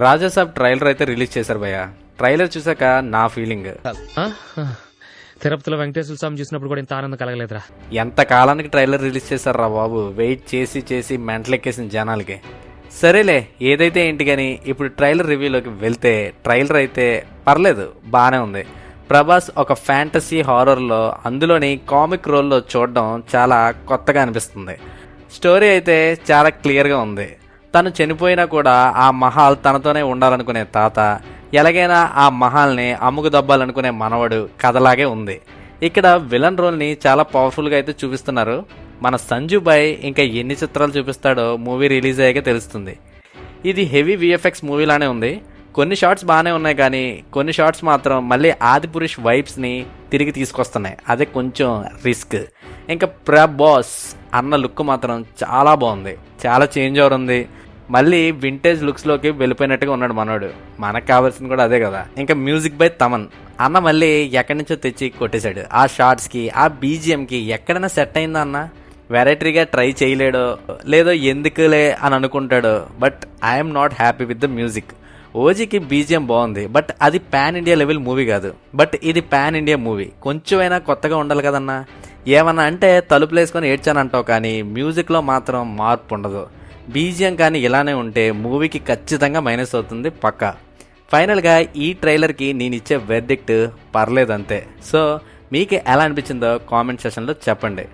Raja Saab trailer అయితే release చేశారు భయ్య. ట్రైలర్ చూసాక నా ఫీలింగ్? తిరుపతిలో వెంకటేశ్వర స్వామి చూసినప్పుడు కూడా ఇంత ఆనందం కలగలేదురా. ఎంత కాలానికి ట్రైలర్ రిలీజ్ చేశారా బాబు? వెయిట్ చేసి చేసి మెంటలెక్కేసిన జనాలకి. సరేలే ఏదైతే ఏంటి కానీ ఇప్పుడు ట్రైలర్ రివ్యూలోకి వెళ్తే ట్రైలర్ అయితే పర్లేదు బాగానే ఉంది. ప్రభాస్ ఒక ఫ్యాంటసీ హారర్లో అందులోని కామిక్ రోల్లో చూడడం చాలా కొత్తగా అనిపిస్తుంది. స్టోరీ అయితే చాలా క్లియర్గా ఉంది. తను చనిపోయినా కూడా ఆ మహాల్ తనతోనే ఉండాలనుకునే తాత ఎలాగైనా ఆ మహాల్ని అమ్ముకు దబ్బాలనుకునే మనవడు కథలాగే ఉంది. ఇక్కడ విలన్ రోల్ని చాలా పవర్ఫుల్గా అయితే చూపిస్తున్నారు. మన సంజు బాయ్ ఇంకా ఎన్ని చిత్రాలు చూపిస్తాడో మూవీ రిలీజ్ అయ్యాక తెలుస్తుంది. ఇది హెవీ విఎఫ్ఎక్స్ మూవీలానే ఉంది. కొన్ని షార్ట్స్ బాగానే ఉన్నాయి కానీ కొన్ని షార్ట్స్ మాత్రం మళ్ళీ ఆదిపురుష్ వైబ్స్ని తిరిగి తీసుకొస్తున్నాయి. అదే కొంచెం రిస్క్. ఇంకా ప్రభాస్ అన్న లుక్ మాత్రం చాలా బాగుంది. చాలా చేంజ్ ఓవర్ ఉంది. మళ్ళీ వింటేజ్ లుక్స్లోకి వెళ్ళిపోయినట్టుగా ఉన్నాడు మనోడు. మనకు కావాల్సింది కూడా అదే కదా. ఇంకా మ్యూజిక్ బై తమన్ అన్న మళ్ళీ ఎక్కడి నుంచో తెచ్చి కొట్టేశాడు. ఆ షార్ట్స్కి ఆ బీజిఎంకి ఎక్కడైనా సెట్ అయిందా అన్న? వెరైటీగా ట్రై చేయలేడో లేదో ఎందుకులే అని అనుకుంటాడో. But I'm not happy with the music ఓజీకి BGM బాగుంది. బట్ అది పాన్ ఇండియా లెవెల్ మూవీ కాదు. బట్ ఇది పాన్ ఇండియా మూవీ కొంచెమైనా కొత్తగా ఉండాలి కదన్నా? ఏమన్నా అంటే తలుపులు వేసుకొని ఏడ్చానంటావు కానీ మ్యూజిక్లో మాత్రం మార్పు ఉండదు. బీజియం కానీ ఇలానే ఉంటే మూవీకి ఖచ్చితంగా మైనస్ అవుతుంది పక్కా. ఫైనల్గా ఈ ట్రైలర్కి నేను ఇచ్చే వెర్డిక్ట్ పర్లేదంతే. సో మీకు ఎలా అనిపించిందో కామెంట్ సెషన్లో చెప్పండి.